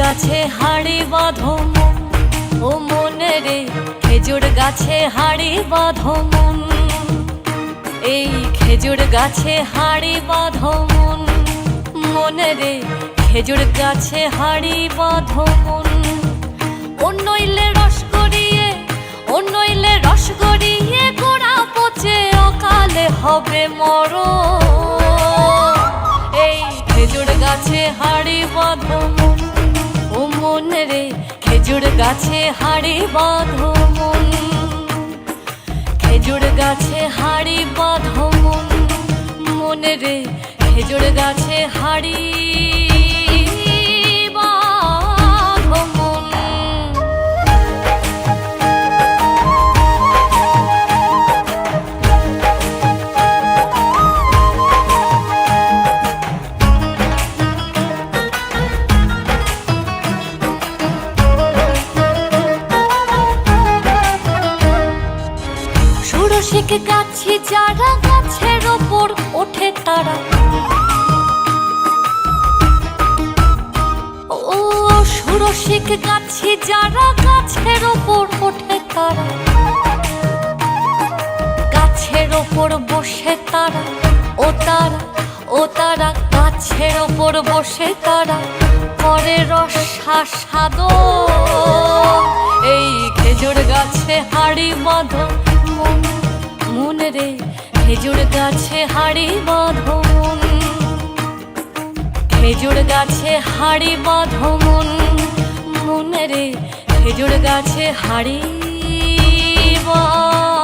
গাছে হাড়ি বাঁধো মন। ও মনে রে, খেজুর গাছে হাড়ি বাঁধো মন। এই খেজুর গাছে হাড়ি বাঁধো মন। মনে রে, খেজুর গাছে হাড়ি বাঁধো মন। অন্যইলে রস গড়িয়ে অন্যইলে রস গড়িয়ে গোড়া পচে অকালে হবে মর এই খেজুর গাছে হাড়ি বাঁধো গাছে হাড়ি বাঁধো মন। খেজুর গাছে হাড়ি বাঁধো মন। মনে রে খেজুর গাছে হাড়ি। ষোড়শিক গাছি, যারা গাছের ওপর ওঠে তারা। ও ষোড়শিক গাছি, যারা গাছের ওপর ওঠে তারা। গাছের ওপর বসে তারা, ও তারা ও তারা, গাছের ওপর বসে তারা। করে রসা সাদো, এই খেজুর গাছে হাড়ি বাঁধো মন রে, খেজুর গাছে হাড়ি বাঁধমন। খেজুর গাছে হাড়ি বাঁধমন। মন রে, খেজুর গাছে হাড়ি বাঁধো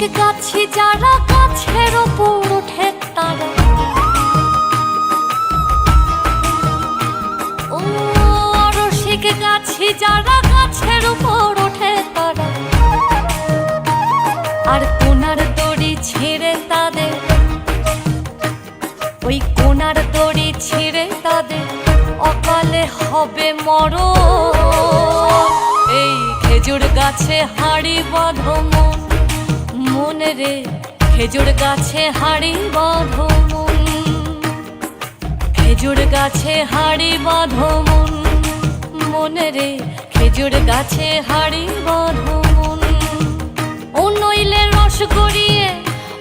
অরসিক গাছি যারা গাছের ওপর ওঠে তারা। গাছি, যারা গাছের তারা। আর কোনার দড়ি ছিঁড়ে তাদের। ওই কোনার দড়ি ছিঁড়ে তাদের। অকালে হবে মর এই খেজুর গাছে হাড়ি বাঁধো মন। মনে রে, খেজুর গাছে হাড়ি বাঁধো মন। খেজুর গাছে হাড়ি বাঁধো মন। মনে রে, খেজুর গাছে হাড়ি বাঁধো মন। ও রস গড়িয়ে,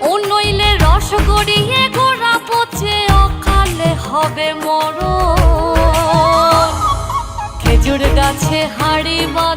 ও রস গড়িয়ে গোড়া পচে অকালে হবে মর খেজুর গাছে হাড়ি বাঁধো